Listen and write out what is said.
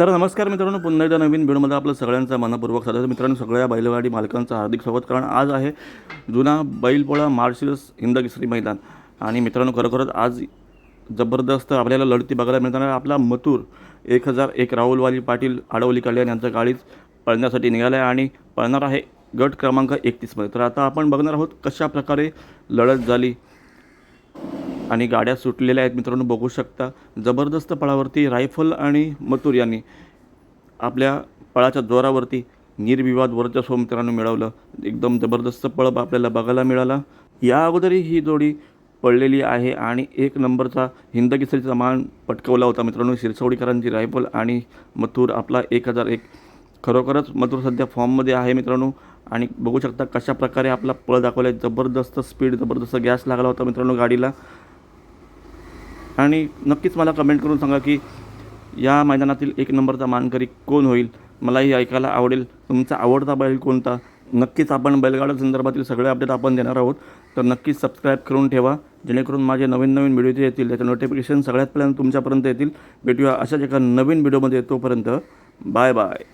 तर नमस्कार मित्रांनो पुन्हा एकदा नवीन व्हिडिओमध्ये आपलं सगळ्यांचा मनपूर्वक स्वागत मित्रांनो सगळ्या बैलगाडी मालकांचं हार्दिक स्वागत कारण आज आहे जुना बैलपोळा मार्शिरस हिंद मैदान. आणि मित्रांनो खरोखरच आज जबरदस्त आपल्याला लढती बघायला मिळणार आपला मथुर एक हजार एक राहुलवाली पाटील आडवली कल्याण यांच्या गाडीच पळण्यासाठी निघाला आहे आणि पळणार आहे गट क्रमांक एकतीसमध्ये. तर आता आपण बघणार आहोत कशा प्रकारे लढत झाली आणि गाड्या सुटलेल्या आहेत मित्रांनो बघू शकता. जबरदस्त पळावरती रायफल आणि मथुर यांनी आपल्या पळाच्या जोरावरती निर्विवाद वर्चस्व मित्रांनो मिळवलं. एकदम जबरदस्त पळ आपल्याला बघायला मिळाला. या अगोदरही ही जोडी पडलेली आहे आणि एक नंबरचा हिंदकेसरीचा मान पटकवला होता मित्रांनो. शिरसवडीकरांची रायफल आणि मथुर आपला एक हजार एक. खरोखरच मथुर सध्या फॉर्ममध्ये आहे मित्रांनो. आणि बघू शकता कशा प्रकारे आपला पळ दाखवला आहे जबरदस्त स्पीड जबरदस्त गॅस लागला होता मित्रांनो गाडीला. आणि नक्कीच मला कमेंट करून सांगा की या मैदानातील एक नंबरचा मानकरी कोण होईल? मलाही ऐकायला आवडेल. तुमचा आवडता बैल कोणता? नक्कीच आपण बैलगाडा संदर्भातील सगळे अपडेट आपण देणार आहोत. तर नक्कीच सबस्क्राईब करून ठेवा. जेणेकरून माझे नवीन नवीन व्हिडिओ येतील. त्याचे नोटिफिकेशन सगळ्यात पहिल्यांदा तुमच्यापर्यंत येतील. भेटूया अशाच एका नवीन व्हिडिओमध्ये तोपर्यंत. Bye bye